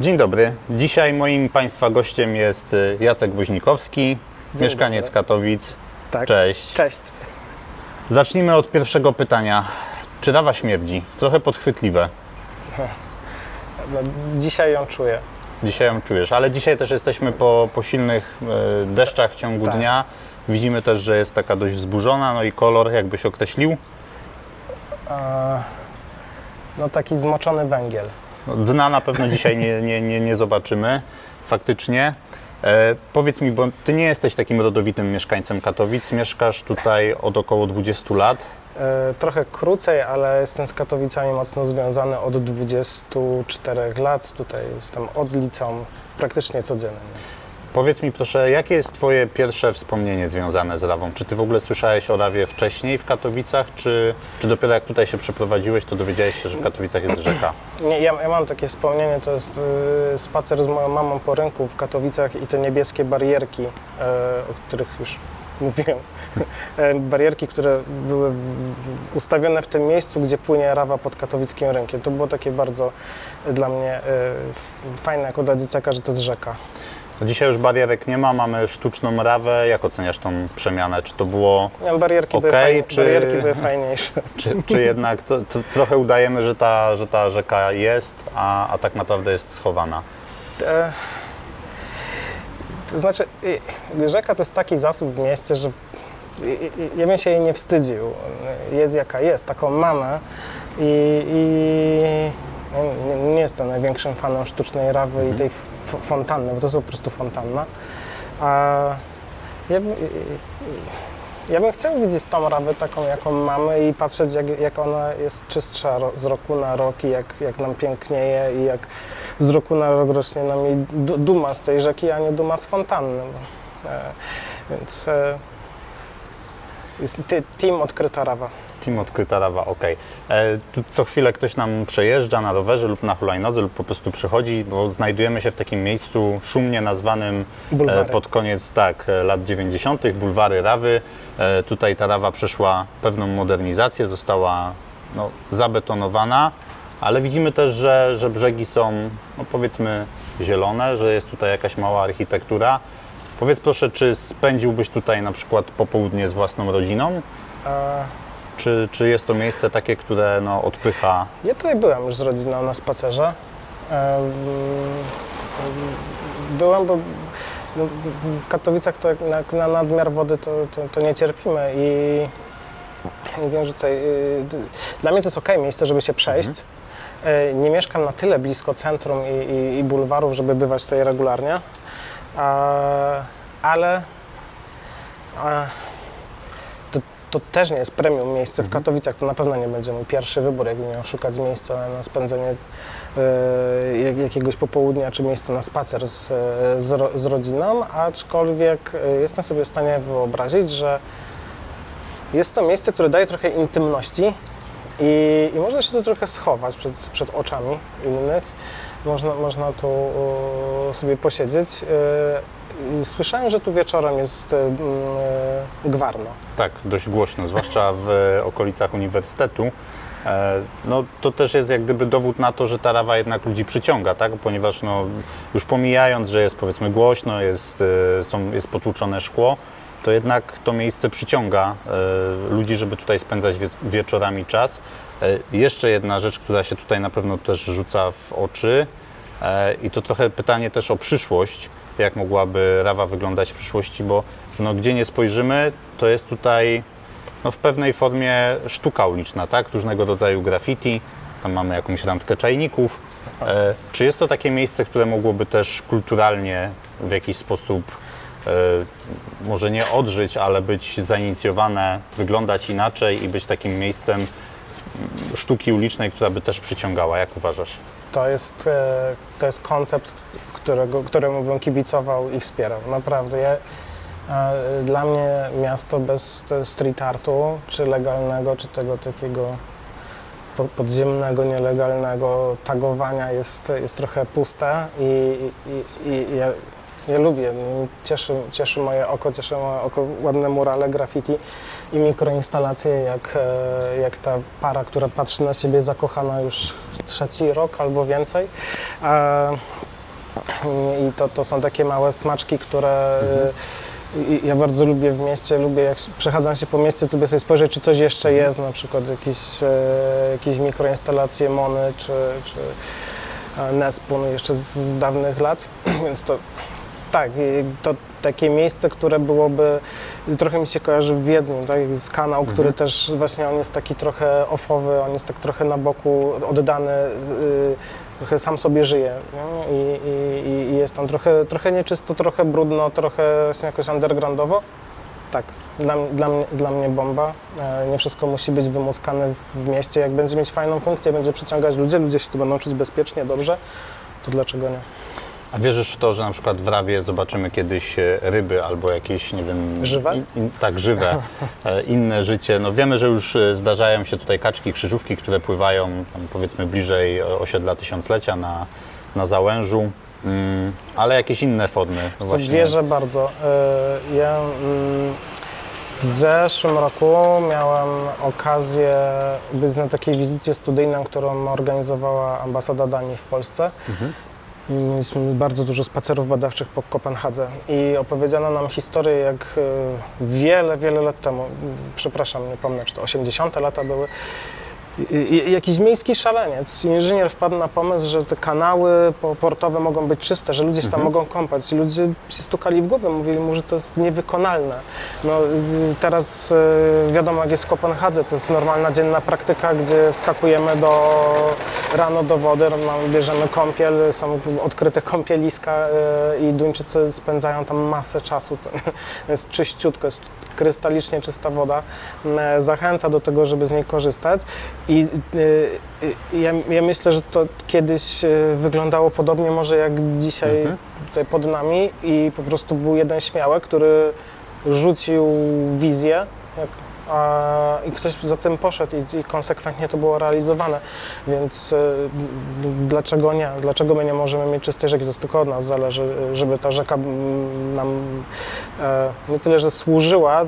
Dzień dobry. Dzisiaj moim Państwa gościem jest y, Jacek Woźnikowski, mieszkaniec dobry. Katowic. Tak. Cześć. Cześć. Zacznijmy od pierwszego pytania. Czy rawa śmierdzi? Trochę podchwytliwe. No, dzisiaj ją czuję. Dzisiaj ją czujesz, ale dzisiaj też jesteśmy po, po silnych y, deszczach w ciągu Tak. dnia. Widzimy też, że jest taka dość wzburzona, no i kolor jakbyś określił? No taki zmoczony węgiel. Dna na pewno dzisiaj nie, nie, nie, nie zobaczymy, faktycznie. E, powiedz mi, bo ty nie jesteś takim rodowitym mieszkańcem Katowic, mieszkasz tutaj od około 20 lat. E, trochę krócej, ale jestem z Katowicami mocno związany od 24 lat. Tutaj jestem od liceum praktycznie codziennie. Powiedz mi proszę, jakie jest twoje pierwsze wspomnienie związane z Rawą? Czy ty w ogóle słyszałeś o Rawie wcześniej w Katowicach, czy, czy dopiero jak tutaj się przeprowadziłeś, to dowiedziałeś się, że w Katowicach jest rzeka? Nie, ja, ja mam takie wspomnienie, to jest y, spacer z moją mamą po rynku w Katowicach i te niebieskie barierki, e, o których już mówiłem. E, barierki, które były ustawione w tym miejscu, gdzie płynie rawa pod katowickim rynkiem. To było takie bardzo dla mnie e, fajne jako dla dzieciaka, że to jest rzeka. No Dzisiaj już barierek nie ma, mamy sztuczną Rawę. Jak oceniasz tą przemianę? Czy to było, Nie, barierki, były Okej, fajnie, czy- barierki były fajniejsze. czy, czy jednak to, to trochę udajemy, że ta, że ta rzeka jest, a, a tak naprawdę jest schowana? E, to znaczy, rzeka to jest taki zasób w mieście, że ja bym się jej nie wstydził. Jest jaka jest, taką mamy i, i ja nie, nie jestem największym fanem sztucznej rawy i tej f- fontanny, bo to są po prostu fontanna. A ja, ja bym chciał widzieć tą rawę taką, jaką mamy i patrzeć, jak, jak ona jest czystsza z roku na rok i jak, jak nam pięknieje i jak z roku na rok rośnie nam du- duma z tej rzeki, a nie duma z fontanny. E, więc e, jest team odkryta rawa. Team odkryta Rawa, ok. E, tu co chwilę ktoś nam przejeżdża na rowerze lub na hulajnodze lub po prostu przychodzi, bo znajdujemy się w takim miejscu szumnie nazwanym e, Bulwary. pod koniec tak, e, lat 90. bulwary Rawy. Tutaj ta Rawa przeszła pewną modernizację, została no, zabetonowana, ale widzimy też, że, że brzegi są no, powiedzmy zielone, że jest tutaj jakaś mała architektura. Powiedz proszę, czy spędziłbyś tutaj na przykład popołudnie z własną rodziną? Czy, czy jest to miejsce takie, które no, odpycha? Ja tutaj byłem już z rodziną na spacerze. Em, Byłem, bo no, w Katowicach to jak na, na nadmiar wody to, to, to nie cierpimy i wiem, że tutaj y, dla mnie to jest ok miejsce, żeby się przejść. Y, Nie mieszkam na tyle blisko centrum i, i, i bulwarów, żeby bywać tutaj regularnie, ale to, też nie jest premium miejsce w Katowicach. To na pewno nie będzie mój pierwszy wybór, jakbym miał szukać miejsca na spędzenie e, jak- jakiegoś popołudnia czy miejsca na spacer z, e, z, ro, z rodziną, aczkolwiek e, jestem sobie w stanie wyobrazić, że jest to miejsce, które daje trochę intymności i, i można się tu trochę schować przed, przed oczami innych. Można, można tu sobie posiedzieć. Słyszałem, że tu wieczorem jest e, m, e, gwarno. Tak, dość głośno, zwłaszcza w okolicach uniwersytetu. E, No, to też jest jak gdyby dowód na to, że ta rawa jednak ludzi przyciąga, tak? ponieważ no, już pomijając, że jest powiedzmy głośno, jest, e, są, jest potłuczone szkło, to jednak to miejsce przyciąga e, ludzi, żeby tutaj spędzać wie, wieczorami czas. E, Jeszcze jedna rzecz, która się tutaj na pewno też rzuca w oczy i to trochę pytanie też o przyszłość, jak mogłaby rawa wyglądać w przyszłości, bo no, gdzie nie spojrzymy, to jest tutaj no, w pewnej formie sztuka uliczna, tak? Różnego rodzaju graffiti, tam mamy jakąś randkę czajników. E, czy jest to takie miejsce, które mogłoby też kulturalnie w jakiś sposób e, może nie odżyć, ale być zainicjowane, wyglądać inaczej i być takim miejscem sztuki ulicznej, która by też przyciągała, jak uważasz? To jest, e, to jest koncept, którego, któremu bym kibicował i wspierał. Naprawdę. Ja, dla mnie miasto bez street artu, czy legalnego, czy tego takiego po- podziemnego, nielegalnego tagowania jest, jest trochę puste i, i, i ja, ja lubię, cieszy, cieszy moje oko, cieszy moje oko ładne murale, graffiti i mikroinstalacje, jak, e, jak ta para, która patrzy na siebie zakochana już trzeci rok albo więcej. E, I to, to są takie małe smaczki, które y, i- ja bardzo lubię w mieście, lubię jak przechadzam się po mieście, lubię sobie spojrzeć, czy coś jeszcze jest, na przykład jakieś, e, jakieś mikroinstalacje Mony, czy, czy e, Nespun jeszcze z dawnych lat, więc to tak, to takie miejsce, które byłoby, trochę mi się kojarzy w Wiedniu, tak, jest kanał, który też właśnie on jest taki trochę offowy, on jest tak trochę na boku oddany, y, trochę sam sobie żyje nie? I, i, i jest tam trochę, trochę nieczysto, trochę brudno, trochę właśnie jakoś undergroundowo. Tak, dla, dla, mnie, dla mnie bomba. E, Nie wszystko musi być wymuskane w mieście. Jak będzie mieć fajną funkcję, będzie przyciągać ludzi, ludzie się tu będą czuć bezpiecznie, dobrze, to dlaczego nie? A wierzysz w to, że na przykład w Rawie zobaczymy kiedyś e, ryby albo jakieś, nie wiem... Żywe? In, in, tak, żywe. E, Inne życie. No wiemy, że już e, zdarzają się tutaj kaczki, krzyżówki, które pływają tam, powiedzmy bliżej osiedla tysiąclecia na, na Załężu. Mm, ale jakieś inne formy. No Co wierzę bardzo. Ja mm, w zeszłym roku miałem okazję być na takiej wizycie studyjnej, którą organizowała ambasada Danii w Polsce. I Mieliśmy bardzo dużo spacerów badawczych po Kopenhadze i opowiedziano nam historię, jak y, wiele, wiele lat temu, przepraszam, nie pomnę, czy to 80. lata były, i- Jakiś miejski szaleniec, inżynier wpadł na pomysł, że te kanały po- portowe mogą być czyste, że ludzie się tam mogą kąpać. I ludzie się stukali w głowę, mówili mu, że to jest niewykonalne. No, y, teraz y, wiadomo, jak jest w Kopenhadze, to jest normalna dzienna praktyka, gdzie wskakujemy do, rano do wody, no, bierzemy kąpiel, są odkryte kąpieliska y, i Duńczycy spędzają tam masę czasu. To jest czyściutko, jest krystalicznie czysta woda. Zachęca do tego, żeby z niej korzystać. I y, y, ja, ja myślę, że to kiedyś y, wyglądało podobnie może jak dzisiaj Mhm. tutaj pod nami i po prostu był jeden śmiałek, który rzucił wizję jak, a, i ktoś za tym poszedł i, i konsekwentnie to było realizowane. Więc y, dlaczego nie? Dlaczego my nie możemy mieć czystej rzeki? To jest tylko od nas zależy, żeby ta rzeka mm, nam e, nie tyle, że służyła,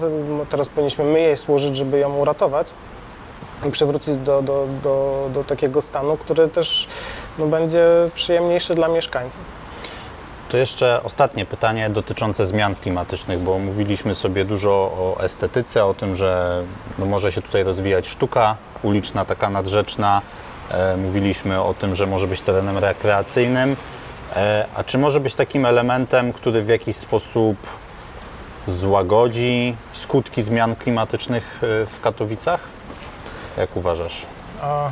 teraz powinniśmy my jej służyć, żeby ją uratować przywrócić do, do, do, do takiego stanu, który też no, będzie przyjemniejszy dla mieszkańców. To jeszcze ostatnie pytanie dotyczące zmian klimatycznych, bo mówiliśmy sobie dużo o estetyce, o tym, że no może się tutaj rozwijać sztuka uliczna, taka nadrzeczna. E, mówiliśmy o tym, że może być terenem rekreacyjnym. E, a czy może być takim elementem, który w jakiś sposób złagodzi skutki zmian klimatycznych e, w Katowicach? Jak uważasz? A,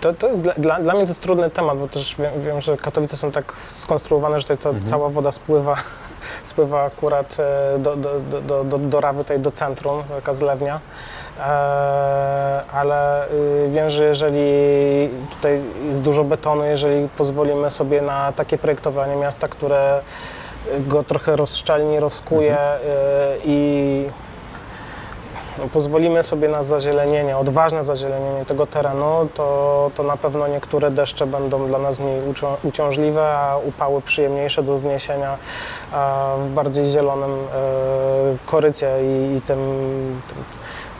To, to jest dla, dla, dla mnie to jest trudny temat, bo też wiem, wiem że Katowice są tak skonstruowane, że tutaj to cała woda spływa, spływa akurat e, do, do, do, do, do, do Rawy, tutaj do centrum, taka zlewnia. E, ale y, wiem, że jeżeli tutaj jest dużo betonu, jeżeli pozwolimy sobie na takie projektowanie miasta, które go trochę rozszczelni, rozkuje y, i no, pozwolimy sobie na zazielenienie, odważne zazielenienie tego terenu, to, to na pewno niektóre deszcze będą dla nas mniej ucią- uciążliwe, a upały przyjemniejsze do zniesienia w bardziej zielonym e, korycie i, i tym, tym,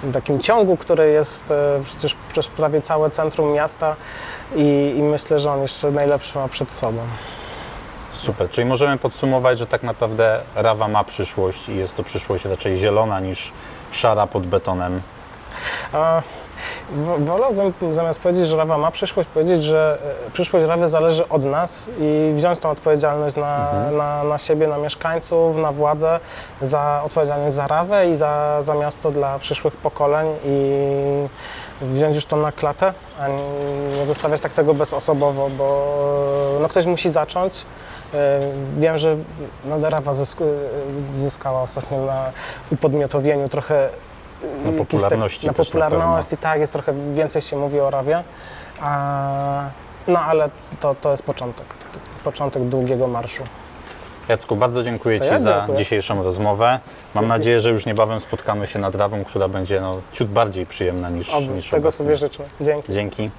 tym takim ciągu, który jest e, przecież przez prawie całe centrum miasta i, i myślę, że on jeszcze najlepszy ma przed sobą. Super, czyli możemy podsumować, że tak naprawdę Rawa ma przyszłość i jest to przyszłość raczej zielona niż szara pod betonem. A, wo- wolałbym zamiast powiedzieć, że Rawa ma przyszłość, powiedzieć, że e, przyszłość Rawy zależy od nas i wziąć tą odpowiedzialność na, na, na siebie, na mieszkańców, na władzę, za odpowiedzialność za Rawę i za, za miasto dla przyszłych pokoleń i wziąć już to na klatę, a nie- nie zostawiać tak tego bezosobowo, bo no, ktoś musi zacząć. E, Wiem, że Rawa zysku, zyskała ostatnio na upodmiotowieniu trochę Na jakiś popularności na popularności, tak, jest trochę więcej się mówi o Rawie. No ale to, to jest początek. Początek długiego marszu. Jacku, bardzo dziękuję Ci za dzisiejszą rozmowę. Mam nadzieję, że już niebawem spotkamy się nad Rawą, która będzie no, ciut bardziej przyjemna niż, O, niż tego obecnie. sobie życzę. Dzięki. Dzięki.